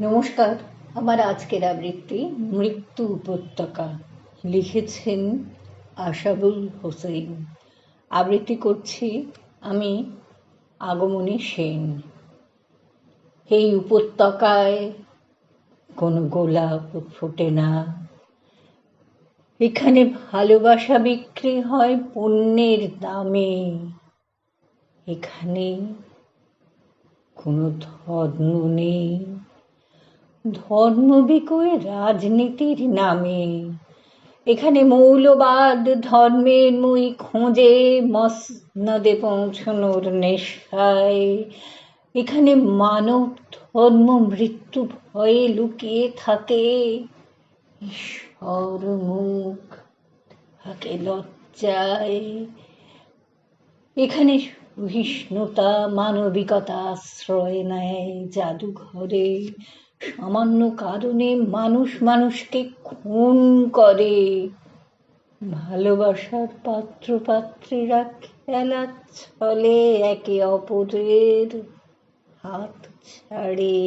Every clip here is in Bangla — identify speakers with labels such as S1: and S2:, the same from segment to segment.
S1: নমস্কার। আমার আজকের আবৃত্তি মৃত্যু উপত্যকা লিখেছেন আশাবুল হোসেন। আবৃত্তি করছি আমি আগমনী সেন। এই উপত্যকায় কোনো গোলাপ ফোটে না। এখানে ভালোবাসা বিক্রি হয় পণ্যের দামে। এখানে কোনো ধর্ম নেই। ধর্ম বিকোয় রাজনীতির নামে। এখানে মৌলবাদ ধর্মের মুই খোঁজে মসনদে পৌঁছনোর নেশায়। এখানে মানব ধর্ম মৃত্যু ভয়ে লুকিয়ে থাকে। ঈশ্বর মুখ থাকে লজ্জায়। এখানে সহিষ্ণুতা মানবিকতা আশ্রয় নেয় জাদুঘরে। সামান্য কারণে মানুষ মানুষকে খুন করে। ভালোবাসার পাত্র পাত্রীরা খেলা ছলে একে অপরের হাত ছাড়ে।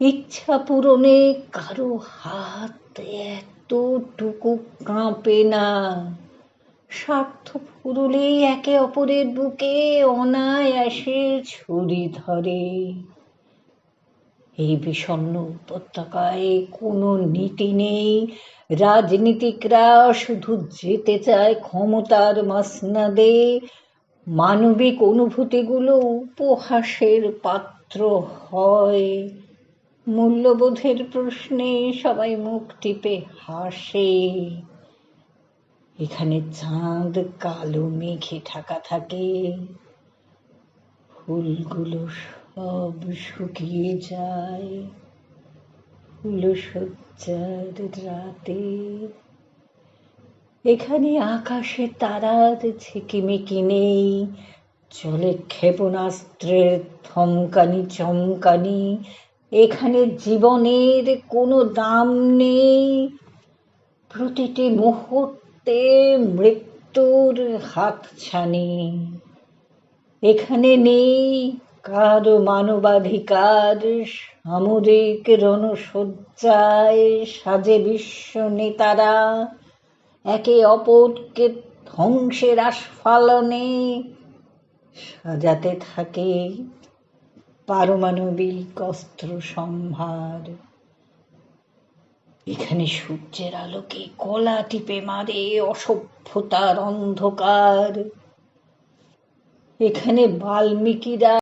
S1: ইচ্ছা পূরণে কারও হাত এতটুকু কাঁপে না। স্বার্থ ফুরলেই একে অপরের বুকে অনায়াসে ছুরি ধরে। এই বিষণ্ন উপত্যকায় কোনো নীতি নেই। রাজনীতিকরা শুধু যেতে চায় ক্ষমতার মাসনাদে। মানবিক অনুভূতিগুলো উপহাসের পাত্র হয়। মূল্যবোধের প্রশ্নে সবাই মুখ টিপে হাসে। এখানে চাঁদ, কালো মেঘে ঢাকা থাকে। ফুলগুলো সব শুকিয়ে যায় ফুল সজ্জার রাতে। এখানে আকাশে তারার ঝিকিমিকি নেই, চলে ক্ষেপণাস্ত্রের থমকানি চমকানি। এখানে জীবনের কোনো দাম নেই। প্রতিটি মুহূর্তে মৃত্যুর হাতছানি। এখানে নেই কারও মানবাধিকার সামরিক রণসজ্জায় সাজে বিশ্ব নেতারা, একে অপরকে ধ্বংসের আস্ফালনে সাজাতে থাকে পারমাণবিক অস্ত্র সম্ভার। এখানে সূর্যের আলোকে কলা টিপে মারে অসভ্যতার অন্ধকার। এখানে বাল্মীকিরা